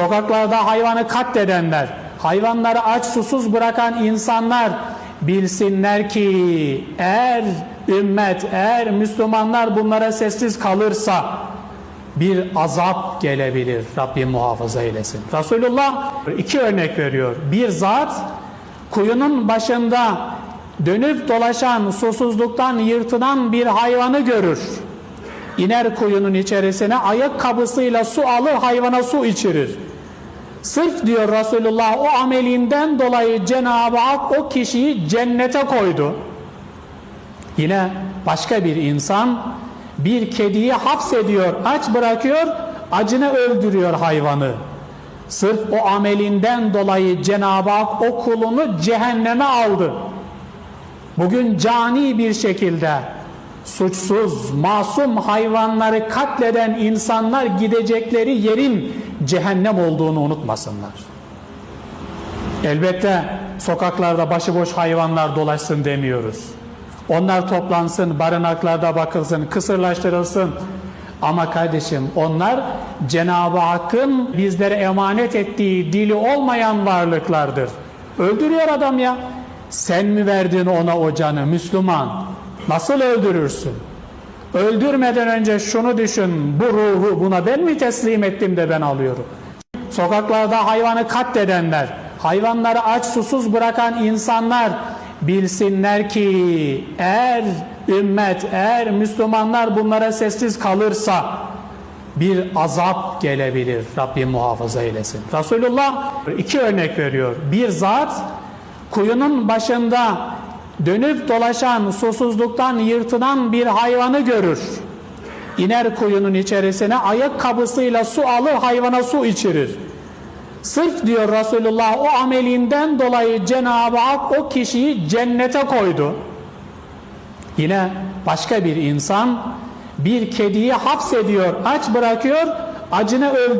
sokaklarda hayvanı katledenler, hayvanları aç susuz bırakan insanlar bilsinler ki eğer ümmet, eğer Müslümanlar bunlara sessiz kalırsa bir azap gelebilir. Rabbim muhafaza eylesin. Resulullah iki örnek veriyor. Bir zat kuyunun başında dönüp dolaşan, susuzluktan yırtılan bir hayvanı görür. İner kuyunun içerisine ayakkabısıyla su alır hayvana su içirir. Sırf diyor Resulullah o amelinden dolayı Cenab-ı Hak o kişiyi cennete koydu. Yine başka bir insan bir kediyi hapsediyor, aç bırakıyor, acını öldürüyor hayvanı. Sırf o amelinden dolayı Cenab-ı Hak o kulunu cehenneme aldı. Bugün cani bir şekilde suçsuz, masum hayvanları katleden insanlar gidecekleri yerin cehennem olduğunu unutmasınlar. Elbette sokaklarda başıboş hayvanlar dolaşsın demiyoruz. Onlar toplansın, barınaklarda bakılsın, kısırlaştırılsın. Ama kardeşim onlar Cenab-ı Hakk'ın bizlere emanet ettiği dili olmayan varlıklardır. Öldürüyor adam ya. Sen mi verdin ona o canı Müslüman? Nasıl öldürürsün? Öldürmeden önce şunu düşün. Bu ruhu buna ben mi teslim ettim de ben alıyorum? Sokaklarda hayvanı katledenler, hayvanları aç susuz bırakan insanlar bilsinler ki eğer ümmet, eğer Müslümanlar bunlara sessiz kalırsa bir azap gelebilir. Rabbim muhafaza eylesin. Resulullah iki örnek veriyor. Bir zat kuyunun başında dönüp dolaşan, susuzluktan yırtılan bir hayvanı görür. İner kuyunun içerisine ayakkabısıyla su alır hayvana su içirir. Sırf diyor Resulullah o amelinden dolayı Cenab-ı Hak o kişiyi cennete koydu. Yine başka bir insan bir kediyi hapsediyor, aç bırakıyor, acını öldürüyor.